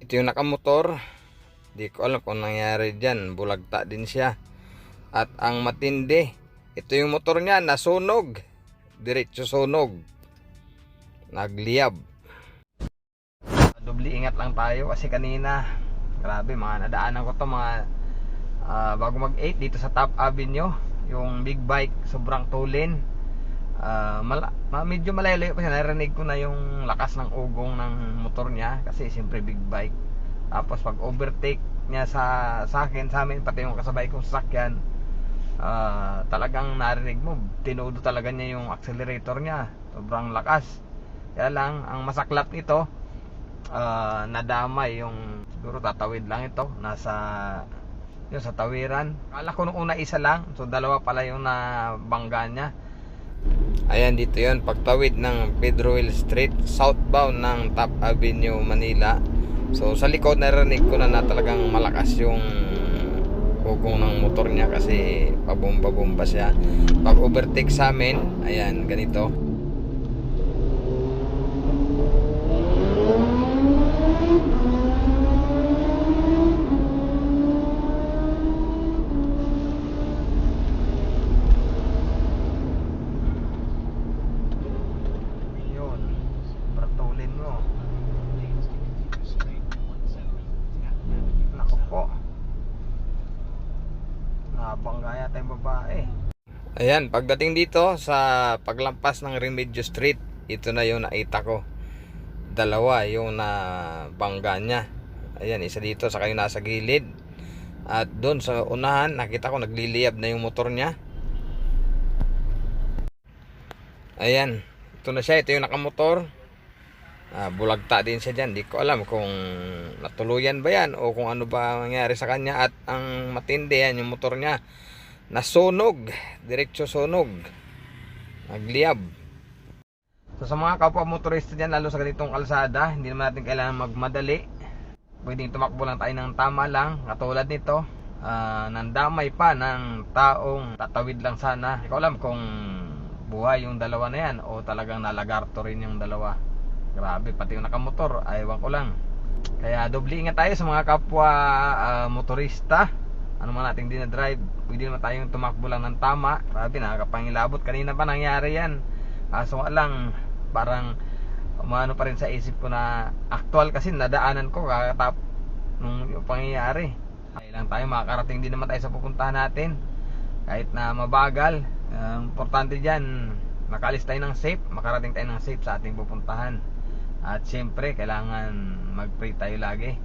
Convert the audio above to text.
Ito yung nakamotor. Di ko alam kung nangyari dyan. Bulagta din siya. At ang matindi, ito yung motor niya, nasunog. Diretso sunog. Nagliyab. Dubli ingat lang tayo kasi kanina, grabe mga nadaanan ko to mga ah, bago mag 8 dito sa Top Avenue, yung big bike sobrang tulin. Ah, mala, ma- medyo malayo pa siya, narinig ko na yung lakas ng ugong ng motor niya kasi siyempre big bike. Tapos pag overtake niya sa sa akin, sa amin pati yung kasabay kong sasakyan, ah, talagang narinig mo, tinudo talaga niya yung accelerator niya. Sobrang lakas. Kaya lang, ang masaklap nito, ah, nadamay yung siguro tatawid lang ito nasa yun sa tawiran kala ko nung una isa lang so dalawa pala yung nabangga niya ayan dito yun. Pagtawid ng Pedro Hill Street southbound ng Top Avenue Manila. So sa likod narinig ko na na talagang malakas yung ugong ng motor niya kasi pabomba-bomba siya. Pag overtake sa amin ayan ganito Yung babae. Ayan, pagdating dito sa paglampas ng Remedios Street, ito na yung nakita ko. Dalawa yung na bangga niya. Ayan, isa dito sa kayo nasa gilid. At doon sa unahan, nakita ko nagliliyab na yung motor niya. Ayan, ito na siya, ito yung nakamotor. Ah, bulagta din siya dyan. Di ko alam kung natuluyan ba yan o kung ano ba nangyari sa kanya. At ang matindi yan, yung motor niya, nasunog. Diretso sunog. Nagliyab. So sa mga kapwa motorista dyan, lalo sa ganitong kalsada, hindi naman natin kailangan magmadali. Pwedeng tumakbo lang tayo ng tama lang. Katulad nito, ah, nandamay pa ng taong tatawid lang sana. Ko alam kung buhay yung dalawa na yan o talagang nalagarto rin yung dalawa. Grabe, pati yung nakamotor, aywan ko lang. Kaya doble ingat tayo sa mga kapwa ah, motorista. Ano man nating dinadrive, pwede naman tayong tumakbo lang ng tama. Grabe, nakakapangilabot. Kanina pa nangyari yan. Kaso nga lang, parang umano pa rin sa isip ko na actual kasi nadaanan ko kakatap nung yung pangyayari. Kaya lang tayo makakarating din naman tayo sa pupuntahan natin. Kahit na mabagal, ang importante dyan, makalis tayo ng safe, makarating tayo ng safe sa ating pupuntahan. At syempre, kailangan mag-pray tayo lagi.